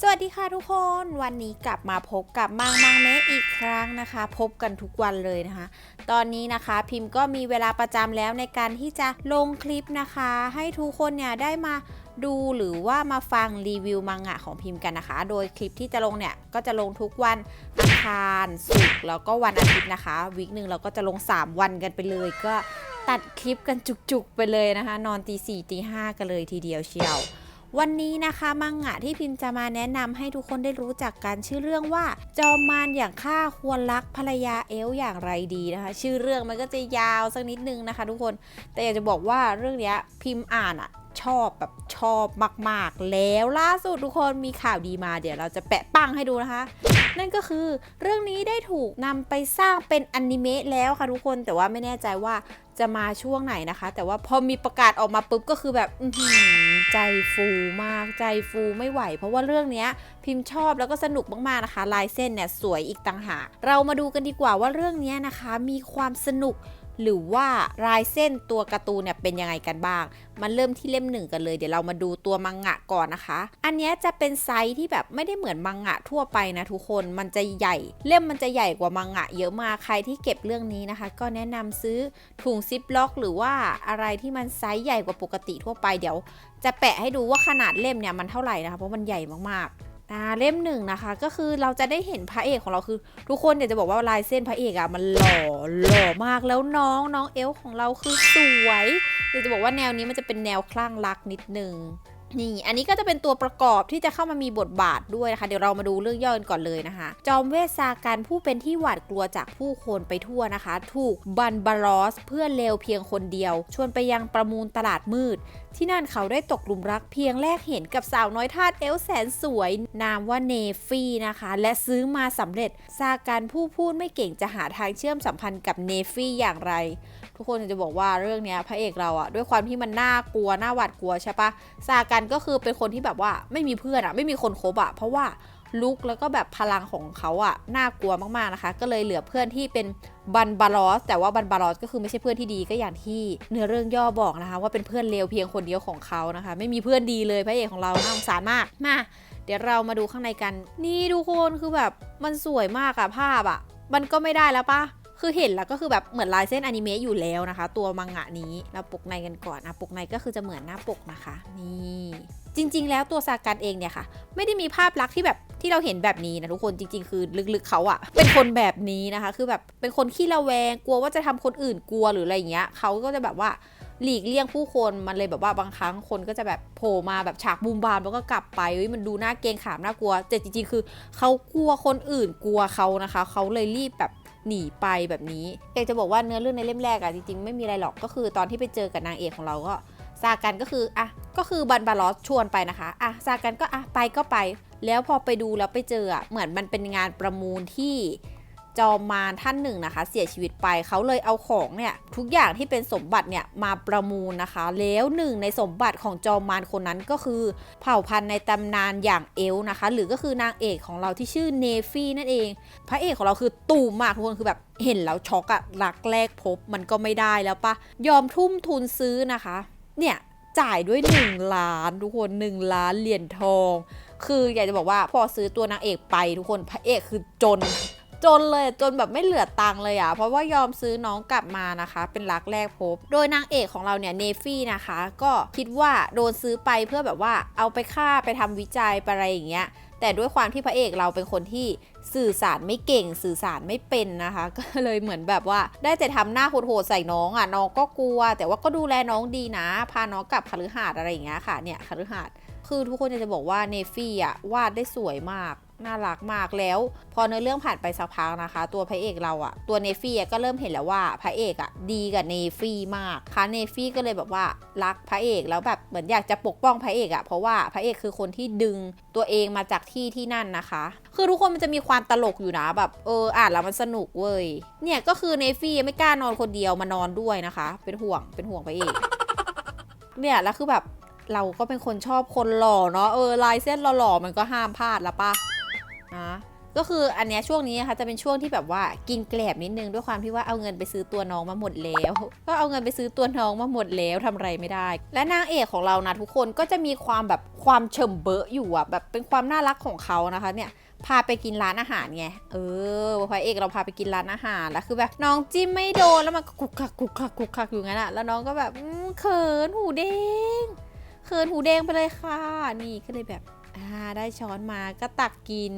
สวัสดีค่ะทุกคนวันนี้กลับมาพบกับมังมังเมะอีกครั้งนะคะ พบกันทุกวันเลยนะคะ ตอนนี้นะคะพิมพ์ก็มีเวลาประจำแล้วในการที่จะลงคลิปนะคะ ให้ทุกคนเนี่ยได้มาดูหรือว่ามาฟังรีวิวมังงะของพิมพ์กันนะคะ โดยคลิปที่จะลงเนี่ยก็จะลงทุกวันอังคารศุกร์แล้วก็วันอาทิตย์นะคะวีคหนึ่งเราก็จะลง 3 วันกันไปเลยก็ตัดคลิปกันจุกๆไปเลยนะคะ นอนตีสี่ตีห้ากันเลยทีเดียวเชียว วันนี้นะคะมังงะที่พิมพ์จะมาแนะนำให้ทุกคนได้รู้จักกันชื่อเรื่องว่า จอมมารอย่างข้าควรรักภรรยาเอลอย่างไรดีนะคะ ชื่อเรื่องมันก็จะยาวสักนิดนึงนะคะ ทุกคนแต่อยากจะบอกว่าเรื่องนี้พิมพ์อ่านอะชอบแบบชอบมาก ๆ แล้วล่าสุดทุกคนมีข่าวดีมาเดี๋ยวเราจะแปะปังให้ดูนะคะ นั่นก็คือเรื่องนี้ได้ถูกนำไปสร้างเป็นอนิเมะแล้วค่ะทุกคนแต่ว่าไม่แน่ใจว่าจะมาช่วงไหนนะคะ แต่ว่าพอมีประกาศออกมาปุ๊บก็คือแบบ อื้อหือ ใจฟูมากใจฟูไม่ไหว เพราะว่าเรื่องนี้พิมพ์ชอบแล้วก็สนุกมากๆนะคะ ลายเส้นเนี่ยสวยอีกต่างหากเรามาดูกันดีกว่าว่าเรื่องนี้นะคะ มีความสนุก หรือว่าลายเส้นตัวการ์ตูนเนี่ยเป็นยังไงกันบ้าง มันเริ่มที่เล่มหนึ่งกันเลย เดี๋ยวเรามาดูตัวมังงะก่อนนะคะ อันนี้จะเป็นไซส์ที่แบบไม่ได้เหมือนมังงะทั่วไปนะทุกคน มันจะใหญ่ เล่มมันจะใหญ่กว่ามังงะเยอะมาก ใครที่เก็บเรื่องนี้นะคะ ก็แนะนำซื้อถุงซิปล็อก หรือว่าอะไรที่มันไซส์ใหญ่กว่าปกติทั่วไป เดี๋ยว จะแปะให้ดูว่าขนาดเล่มเนี่ยมันเท่าไหร่นะคะ เพราะมันใหญ่มากๆ อ่าเล่มหนึ่งนะคะ ก็คือเราจะได้เห็นพระเอกของเราคือ ทุกคนเดี๋ยวจะบอกว่าลายเส้นพระเอกอะมันหล่อหล่อมากแล้วน้องน้องเอลของเราคือสวยเดี๋ยวจะบอกว่าแนวนี้มันจะเป็นแนวคลั่งรักนิดนึงนี่ อันนี้ก็จะเป็นตัวประกอบที่จะเข้ามามีบทบาทด้วยนะคะ เดี๋ยวเรามาดูเรื่องย่อกันก่อนเลยนะคะ จอมเวสซากันผู้เป็นที่หวาดกลัวจากผู้คนไปทั่วนะคะ ถูกบันบารอสเพื่อนเลวเพียงคนเดียว ชวนไปยังประมูลตลาดมืด ที่นั่นเขาได้ตกหลุมรักเพียงแรกเห็นกับสาวน้อยทาสเอลแสนสวย นามว่าเนฟี่นะคะ และซื้อมาสำเร็จซาการผู้พูดไม่เก่งจะหาทางเชื่อมสัมพันธ์กับเนฟี่อย่างไร ทุกคนจะบอกว่าเรื่องนี้พระเอกเราอะด้วยความที่มันน่ากลัวน่าหวาดกลัวใช่ปะซาการก็คือเป็นคนที่แบบว่าไม่มีเพื่อนอะไม่มีคนคบอะเพราะว่า ลุกแล้วก็แบบพลังของเขาอะน่ากลัวมากๆนะคะ ก็เลยเหลือเพื่อนที่เป็นบันบารอส แต่ว่าบันบารอสก็คือไม่ใช่เพื่อนที่ดีก็อย่างที่เนื้อเรื่องย่อบอกนะคะ ว่าเป็นเพื่อนเลวเพียงคนเดียวของเขานะคะ ไม่มีเพื่อนดีเลยพระเอกของเราน่าสงสารมากมา เดี๋ยวเรามาดูข้างในกัน นี่ทุกคนคือแบบมันสวยมากอะภาพอะมันก็ไม่ได้แล้วปะคือเห็นแล้วก็คือแบบเหมือนลายเส้นอนิเมะอยู่แล้วนะคะ ตัวมังงะนี้เราปกในกันก่อนนะปกในก็คือจะเหมือนหน้าปกนะคะ นี่ จริง ๆ แล้วตัวซากันเองเนี่ยค่ะ ไม่ได้มีภาพลักษณ์ที่แบบที่เราเห็นแบบนี้นะทุกคนจริง ๆ คือลึกๆเขาอะเป็นคนแบบนี้นะคะ คือแบบเป็นคนขี้ระแวงกลัวว่าจะทำคนอื่นกลัวหรืออะไรอย่างเงี้ยเขาก็จะแบบว่าหลีกเลี่ยงผู้คนมันเลยแบบว่าบางครั้งคนก็จะแบบโผล่มาแบบฉากบูมบามแล้วก็กลับไปเฮ้ยมันดูน่าเกรงขามน่ากลัวแต่จริงๆ คือเขากลัวคนอื่นกลัวเขานะคะเขาเลยรีบแบบหนีไปแบบนี้อยากจะบอกว่าเนื้อเรื่องในเล่มแรกอะจริงๆ ไม่มีอะไรหรอกก็คือตอนที่ไปเจอกับนางเอกของเราก็ ซากันก็คืออะก็คือบันบารอสชวนไปนะคะอะซากันก็อะไปก็ไป แล้วพอไปดูแล้วไปเจออะเหมือนมันเป็นงานประมูลที่จอมมารท่านหนึ่งนะคะ เสียชีวิตไปเขาเลยเอาของเนี่ยทุกอย่างที่เป็นสมบัติเนี่ยมาประมูลนะคะ แล้วหนึ่งในสมบัติของจอมมารคนนั้นก็คือ เผ่าพันธุ์ในตำนานอย่างเอลนะคะ หรือก็คือนางเอกของเราที่ชื่อเนฟี่นั่นเอง พระเอกของเราคือตูมมากทุกคนคือแบบเห็นแล้วช็อกอะรักแรกพบมันก็ไม่ได้แล้วปะยอมทุ่มทุนซื้อนะคะ เนี่ยจ่ายด้วย 1 ล้านทุกคน 1 ล้านเหรียญทอง คืออยากจะบอกว่าพอซื้อตัวนางเอกไปทุกคนพระเอกคือจน จนเลยจนแบบไม่เหลือตังค์เลยอะ่ะ เพราะว่ายอมซื้อน้องกลับมานะคะ เป็นรักแรกพบ โดยนางเอกของเราเนี่ยเนฟี่นะคะ ก็คิดว่าโดนซื้อไปเพื่อแบบว่าเอาไปฆ่าไปทำวิจัยไปอะไรอย่างเงี้ยแต่ด้วยความที่พระเอกเราเป็นคนที่ สื่อสารไม่เก่งสื่อสารไม่เป็นนะคะ ก็เลยเหมือนแบบว่า ได้แต่ทำหน้าโหดๆใส่น้องอะน้องก็กลัว แต่ว่าก็ดูแลน้องดีนะ พาน้องกลับคฤหาสน์อะไรอย่างเงี้ยค่ะเนี่ยคฤหาสน์คือทุกคนจะบอกว่าเนฟี่อะวาดได้สวยมาก น่ารักมากแล้ว พอเนื้อเรื่องผ่านไปสักพักนะคะ ตัวพระเอกเราอะตัวเนฟี่ก็เริ่มเห็นแล้วว่าพระเอกอะดีกับเนฟี่มากค่ะเนฟี่ก็เลยแบบว่ารักพระเอกแล้วแบบเหมือนอยากจะปกป้องพระเอกอะเพราะว่าพระเอกคือคนที่ดึงตัวเองมาจากที่ที่นั่นนะคะ คือทุกคนมันจะมีความตลกอยู่นะแบบเอออ่านแล้วมันสนุกเว้ยเนี่ยก็คือเนฟี่ไม่กล้านอนคนเดียวมานอนด้วยนะคะ เป็นห่วงเป็นห่วงพระเอกเนี่ยแล้วคือแบบเราก็เป็นคนชอบคนหล่อเนาะเออลายเส้นหล่อๆมันก็ห้ามพลาดละปะ นะก็คืออันเนี้ยช่วงนี้นะคะจะเป็นช่วงที่แบบว่ากินแกลบนิดนึงด้วยความที่ว่าเอาเงินไปซื้อตัวน้องมาหมดแล้ว ก็เอาเงินไปซื้อตัวน้องมาหมดแล้วทำอะไรไม่ได้ และนางเอกของเรานะทุกคนก็จะมีความแบบความเฉมเบอะอยู่อะแบบเป็นความน่ารักของเขานะคะเนี่ยพาไปกินร้านอาหารไง เออพระเอกเราพาไปกินร้านอาหาร แล้วคือแบบน้องจิ้มไม่โดนแล้วมันกุกคักกุกคักกุกคักอยู่งั้นอะแล้วน้องก็แบบเขินหูแดงเขินหูแดงไปเลยค่ะ นี่ก็เลยแบบ ได้ช้อนมาก็ตักกิน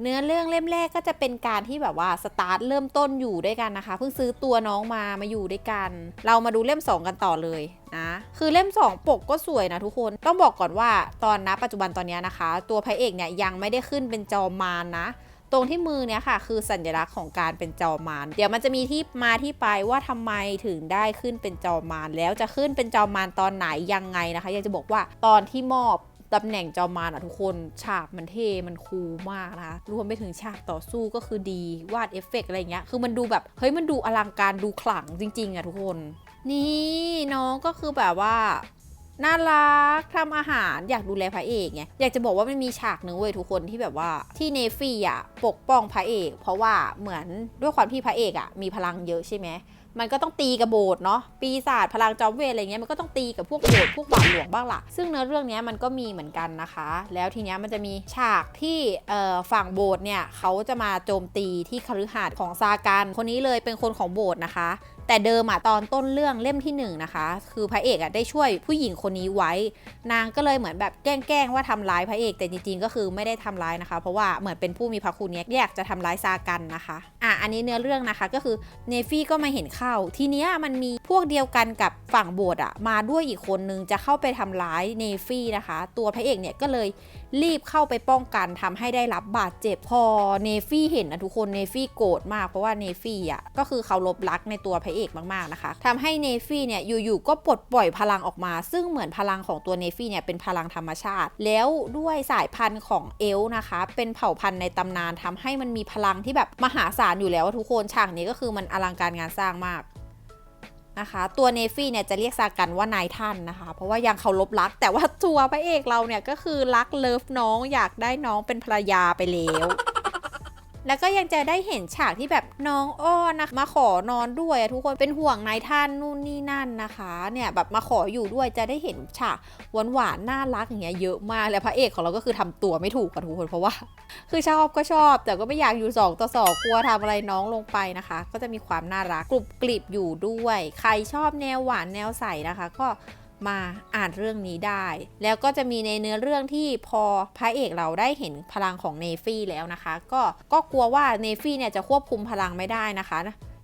เนื้อเรื่องเล่มแรกก็จะเป็นการที่แบบว่าสตาร์ทเริ่มต้นอยู่ด้วยกันนะคะ เพิ่งซื้อตัวน้องมามาอยู่ด้วยกัน เรามาดูเล่ม 2 กันต่อเลยนะคือเล่ม 2 ปกก็สวยนะทุกคนต้องบอกก่อนว่าตอนนะปัจจุบันตอนนี้นะคะ ตัวพระเอกเนี่ยยังไม่ได้ขึ้นเป็นจอมารนะตรงที่มือเนี่ยค่ะคือสัญลักษณ์ของการเป็นจอมารเดี๋ยวมันจะมีที่มาที่ไปว่าทำไมถึงได้ขึ้นเป็นจอมารแล้วจะขึ้นเป็นจอมารตอนไหนยังไงนะคะ อยากจะบอกว่าตอนที่มอบ ตำแหน่งจอมารอะทุกคนฉากมันเท่มันคูลมากนะคะรวมไปถึงฉากต่อสู้ก็คือดีวาดเอฟเฟกอะไรเงี้ยคือมันดูแบบเฮ้ยมันดูอลังการดูขลังจริง ๆอะทุกคน นี่น้องก็คือแบบว่าน่ารักทำอาหารอยากดูแลพระเอกไงอยากจะบอกว่ามันมีฉากหนึ่งเว้ยทุกคนที่แบบว่าที่เนฟี่อะปกป้องพระเอก เพราะว่าเหมือนด้วยความที่พระเอกอะมีพลังเยอะใช่ไหม มันก็ต้องตีกับโบสถ์เนาะปีศาจพลังจอมเวทอะไรเงี้ยมันก็ต้องตีกับพวกโบสถ์พวกบาทหลวงบ้างล่ะ ซึ่งเนื้อเรื่องเนี้ยมันก็มีเหมือนกันนะคะ แล้วทีเนี้ยมันจะมีฉากที่ฝั่งโบสถ์เนี่ยเขาจะมาโจมตีที่คฤหาสน์ของซากันคนนี้เลยเป็นคนของโบสถ์นะคะ แต่เดิมอะตอนต้นเรื่องเล่มที่หนึ่งนะคะ คือพระเอกอะได้ช่วยผู้หญิงคนนี้ไว้ นางก็เลยเหมือนแบบแกล้งๆว่าทำร้ายพระเอก แต่จริงๆก็คือไม่ได้ทำร้ายนะคะ เพราะว่าเหมือนเป็นผู้มีพระคุณเนี้ยอยากจะทำร้ายซากันนะคะอะอันนี้เนื้อเรื่องนะคะก็คือเนฟี่ก็มาเห็นเข้า ทีเนี้ยมันมีพวกเดียวกันกับฝั่งโบสถ์อะมาด้วยอีกคนนึงจะเข้าไปทำร้ายเนฟี่นะคะ ตัวพระเอกเนี่ยก็เลยรีบเข้าไปป้องกันทำให้ได้รับบาดเจ็บพอเนฟี่เห็นนะทุกคนเนฟี่โกรธมากเพราะว่าเนฟี่อะก็คือเขาลบรักในตัวพระเอกมากๆนะคะทำให้เนฟี่เนี่ยอยู่ๆก็ปลดปล่อยพลังออกมา ซึ่งเหมือนพลังของตัวเนฟี่เนี่ยเป็นพลังธรรมชาติ แล้วด้วยสายพันธุ์ของเอลนะคะ เป็นเผ่าพันธุ์ในตำนานทำให้มันมีพลังที่แบบมหาศาลอยู่แล้วทุกคนฉากนี้ก็คือมันอลังการงานสร้างมากนะคะตัวเนฟี่เนี่ยจะเรียกซากันว่านายท่านนะคะ เพราะว่ายังเคารพรัก แต่ว่าตัวพระเอกเราเนี่ยก็คือรักเลิฟน้องอยากได้น้องเป็นภรรยาไปแล้ว แล้วก็ยังจะได้เห็นฉากที่แบบน้องอ้อนนะมาขอนอนด้วยทุกคนเป็นห่วงนายท่านนู่นนี่นั่นนะคะเนี่ยแบบมาขออยู่ด้วยจะได้เห็นฉากหวานหวานน่ารักอย่างเงี้ยเยอะมากแล้วพระเอกของเราก็คือทำตัวไม่ถูกกับทุกคนเพราะว่า คือชอบก็ชอบ แต่ก็ไม่อยากอยู่สองต่อสองกลัวทำอะไรน้องลงไปนะคะ ก็จะมีความน่ารักกรุบกริบอยู่ด้วย ใครชอบแนวหวานแนวใสนะคะ ก็ มาอ่านเรื่องนี้ได้ แล้วก็จะมีในเนื้อเรื่องที่พอพระเอกเราได้เห็นพลังของเนฟี่แล้วนะคะ ก็ก็กลัวว่าเนฟี่เนี่ยจะควบคุมพลังไม่ได้นะคะ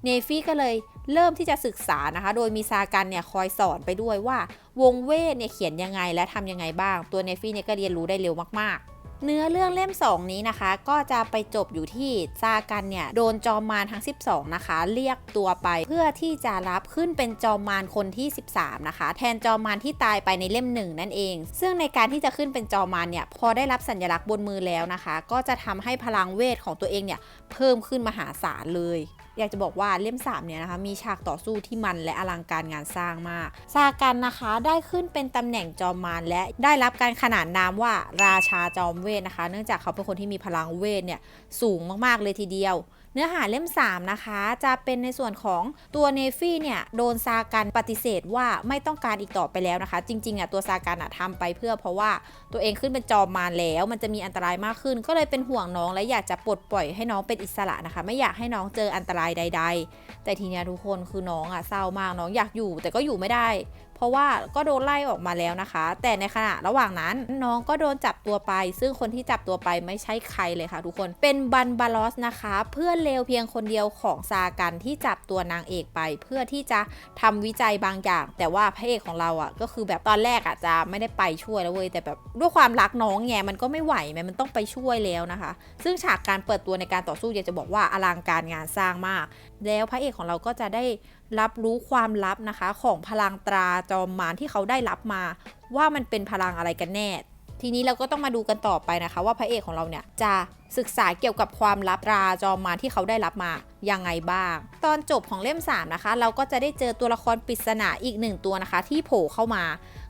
เนฟี่ก็เลยเริ่มที่จะศึกษานะคะ โดยมีซากันเนี่ยคอยสอนไปด้วยว่าวงเวทเนี่ยเขียนยังไงและทำยังไงบ้าง ตัวเนฟี่เนี่ยก็เรียนรู้ได้เร็วมากๆ เนื้อเรื่องเล่ม 2 นี้นะคะ ก็จะไปจบอยู่ที่ซากันเนี่ย โดนจอมมารทั้ง 12 นะคะ เรียกตัวไปเพื่อที่จะรับขึ้นเป็นจอมมารคนที่ 13 นะคะ แทนจอมมารที่ตายไปในเล่มหนึ่งนั่นเอง ซึ่งในการที่จะขึ้นเป็นจอมมารเนี่ย พอได้รับสัญลักษณ์บนมือแล้วนะคะ ก็จะทำให้พลังเวทของตัวเองเนี่ยเพิ่มขึ้นมหาศาลเลย อยากจะบอกว่าเล่ม3เนี่ยนะคะมีฉากต่อสู้ที่มันและอลังการงานสร้างมาก ซากันนะคะได้ขึ้นเป็นตำแหน่งจอมมารและได้รับการขนานนามว่าราชาจอมเวทนะคะ เนื่องจากเขาเป็นคนที่มีพลังเวทเนี่ยสูงมากๆเลยทีเดียว เนื้อหาเล่ม 3 นะคะ จะเป็นในส่วนของตัวเนฟี่เนี่ยโดนซากันปฏิเสธว่าไม่ต้องการอีกต่อไปแล้วนะคะ จริงๆอะตัวซากันอะทำไปเพื่อเพราะว่าตัวเองขึ้นเป็นจอมมารแล้ว มันจะมีอันตรายมากขึ้น ก็เลยเป็นห่วงน้องและอยากจะปลดปล่อยให้น้องเป็นอิสระนะคะ ไม่อยากให้น้องเจออันตรายใด ๆ แต่ทีเนี้ยทุกคนคือน้องอะเศร้ามากน้องอยากอยู่ แต่ก็อยู่ไม่ได้เพราะว่าก็โดนไล่ออกมาแล้วนะคะ แต่ในขณะระหว่างนั้นน้องก็โดนจับตัวไป ซึ่งคนที่จับตัวไปไม่ใช่ใครเลยค่ะทุกคนเป็นบันบาลอสนะคะ เพื่อนเลวเพียงคนเดียวของซากันที่จับตัวนางเอกไป เพื่อที่จะทำวิจัยบางอย่าง แต่ว่าพระเอกของเราอะก็คือแบบตอนแรกอะจะไม่ได้ไปช่วยแล้วเว้ยแต่แบบด้วยความรักน้องไงมันก็ไม่ไหวแมมันต้องไปช่วยแล้วนะคะ ซึ่งฉากการเปิดตัวในการต่อสู้อยากจะบอกว่าอลังการงานสร้างมาก แล้วพระเอกของเราก็จะได้ รับรู้ความลับนะคะ ของพลังตราจอมมารที่เขาได้รับมา ว่ามันเป็นพลังอะไรกันแน่ ทีนี้เราก็ต้องมาดูกันต่อไปนะคะ ว่าพระเอกของเราเนี่ยจะศึกษาเกี่ยวกับความลับตราจอมมารที่เขาได้รับมายังไงบ้าง ตอนจบของเล่ม 3 นะคะ เราก็จะได้เจอตัวละครปริศนาอีกหนึ่งตัวนะคะ ที่โผล่เข้ามา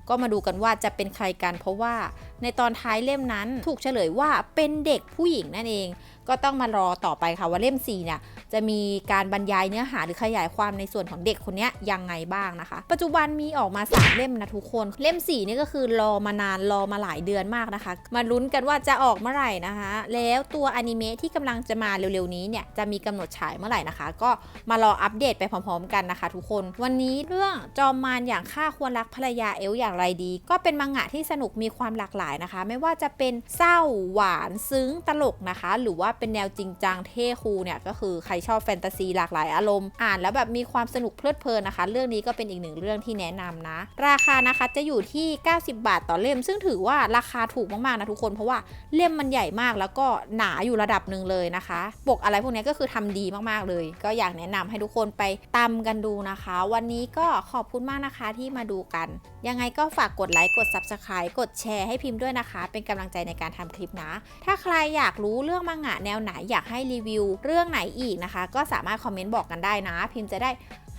ก็มาดูกันว่าจะเป็นใครกัน เพราะว่าในตอนท้ายเล่มนั้นถูกเฉลยว่าเป็นเด็กผู้หญิงนั่นเอง ก็ต้องมารอต่อไปค่ะว่าเล่ม4เนี่ย จะมีการบรรยายเนื้อหาหรือขยายความในส่วนของเด็กคนนี้ยังไงบ้างนะคะ ปัจจุบันมีออกมา3เล่มนะทุกคน เล่ม4นี่ก็คือรอมานานรอมาหลายเดือนมากนะคะ มาลุ้นกันว่าจะออกเมื่อไหร่นะคะ แล้วตัวอนิเมะที่กำลังจะมาเร็วๆนี้เนี่ยจะมีกำหนดฉายเมื่อไหร่นะคะ ก็มารออัปเดตไปพร้อม ๆ กันนะคะ ทุกคนวันนี้เรื่องจอมมารอย่างข้าควรรักภรรยาเอลอย่างไรดี ก็เป็นมังงะที่สนุกมีความหลากหลายนะคะ ไม่ว่าจะเป็นเศร้าหวานซึ้งตลกนะคะ หรือว่าเป็นแนวจริงจังเท่คูลเนี่ยก็คือใครชอบแฟนตาซีหลากหลายอารมณ์ อ่านแล้วแบบมีความสนุกเพลิดเพลินนะคะ เรื่องนี้ก็เป็นอีกหนึ่งเรื่องที่แนะนำนะ ราคานะคะจะอยู่ที่ 90 บาทต่อเล่ม ซึ่งถือว่าราคาถูกมากๆนะทุกคนเพราะว่าเล่มมันใหญ่มากแล้วก็หนาอยู่ระดับหนึ่งเลยนะคะ ปกอะไรพวกนี้ก็คือทำดีมากๆเลย ก็อยากแนะนำให้ทุกคนไปตามกันดูนะคะ วันนี้ก็ขอบคุณมากนะคะที่มาดูกัน ยังไงก็ฝากกดไลค์กด Subscribe กดแชร์ให้พิมพ์ด้วยนะคะ เป็นกำลังใจในการทำคลิปนะ ถ้าใครอยากรู้เรื่องมังงะแนวไหนอยากให้รีวิว เรื่องไหนอีกนะคะนะคะ ก็สามารถคอมเมนต์บอกกันได้นะ พิมพ์จะได้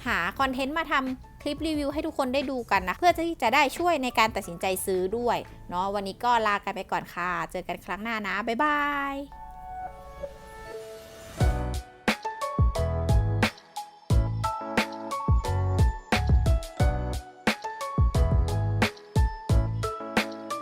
หาคอนเทนต์มาทำคลิปรีวิวให้ทุกคนได้ดูกันนะ เพื่อที่จะได้ช่วยในการตัดสินใจซื้อด้วยเนาะวันนี้ก็ลากันไปก่อนค่ะ เจอกันครั้งหน้านะ บ๊ายบาย